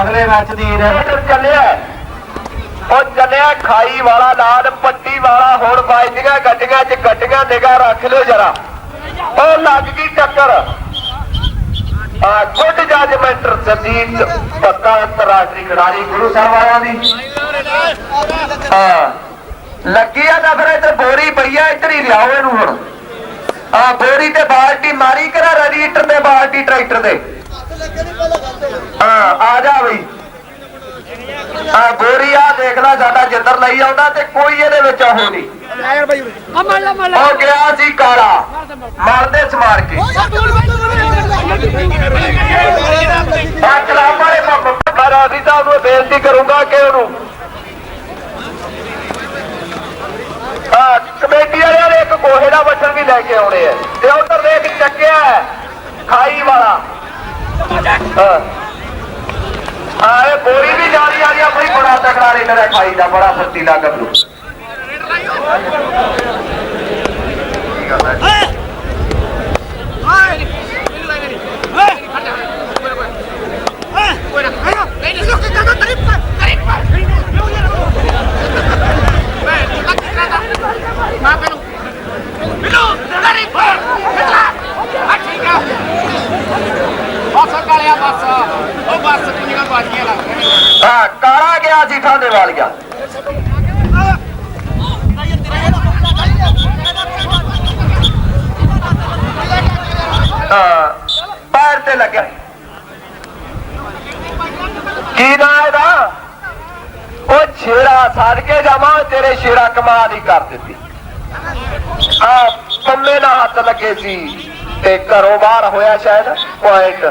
ਅਗਲੇ ਮੈਚ ਦੀ ਚੱਲਿਆ। ਉਹ ਚੱਲਿਆ ਖਾਈ ਵਾਲਾ, ਲਾਲ ਪੱਟੀ ਵਾਲਾ ਹੁਣ ਵੱਜਦੀਆਂ ਗੱਡੀਆਂ 'ਚ ਗੱਡੀਆਂ ਨਿਗਾਹ ਰੱਖ ਲਿਓ ਜਰਾ। ਉਹ ਲੱਗ ਗਈ ਟੱਕਰ। ਆ ਗੁੱਡ ਜੱਜਮੈਂਟ ਸਰਜੀਤ ਪੱਕਾ ਅੰਤਰਰਾਸ਼ਟਰੀ ਖਿਡਾਰੀ, ਗੁਰੂ ਸਾਹਿਬ ਵਾਲਿਆਂ ਦੀ। ਹਾਂ ਲੱਗੀ ਆ ਤਾਂ ਫਿਰ ਇੱਧਰ ਬੋਰੀ ਪਈਆ ਇੱਧਰ ਹੀ ਲਿਆਓ ਇਹਨੂੰ ਹੁਣ। ਆ, ਬੋਰੀ ਤੇ ਬਾਲਟੀ ਮਾਰੀ ਕਰਾ ਰੈਡੀਏਟਰ ਤੇ, ਬਾਲਟੀ ਟਰੈਕਟਰ ਦੇ ਹਾਂ, ਆ ਜਾ ਬਈ। ਆ ਗੋਰੀ ਆ, ਦੇਖ ਲੈ, ਸਾਡਾ ਜਿੱਧਰ ਲਈ ਆਉਂਦਾ ਤੇ ਕੋਈ ਇਹਦੇ ਵਿੱਚ ਉਹ ਨਹੀਂ। ਉਹ ਗਿਆ ਸੀ ਕਾਲਾ। ਮਰਦੇ ਸਮਾਰ ਕੇ। ਆ ਕਲਾਮ ਵਾਲੇ ਮੈਂ ਰਾਜੀ ਸਾਹਿਬ ਨੂੰ ਬੇਨਤੀ ਕਰੂੰਗਾ ਕਿ ਉਹਨੂੰ ਕਮੇਟੀ ਵਾਲਿਆਂ ਨੇ ਇੱਕ ਗੋਹੇ ਦਾ ਬੱਚਨ ਵੀ ਲੈ ਕੇ ਆਉਣੇ ਆ ਤੇ ਉਧਰ ਦੇਖ ਚੱਕਿਆ ਹੈ, ਖਾਈ ਵਾਲਾ ਹਾਂ। ਆ ਇਹ ਬੋਰੀ ਵੀ ਜਾ ਰਹੀ ਆ ਆਪਣੀ ਬੜਾ ਤਕੜਾ ਰੇਡਰ ਹੈ ਖਾਈ ਦਾ ਬੜਾ ਫਰਤੀਲਾ ਗੱਭਰੂ ਕਾਲਾ ਗਿਆ। ਪੈਰ ਤੇ ਲੱਗਿਆ। ਕੀ ਨਾ ਇਹਦਾ? ਉਹ ਛੇੜਾ ਛੱਡ ਕੇ ਜਾਵਾਂ, ਤੇਰੇ ਛੇੜਾ ਕਮਾਲ ਹੀ ਕਰ ਦਿੱਤੀ। ਆ ਪੰਮੇ ਨਾਲ ਹੱਥ ਲੱਗੇ ਸੀ ਤੇ ਘਰੋਂ ਬਾਹਰ ਹੋਇਆ ਸ਼ਾਇਦ ਪੁਆਇੰਟ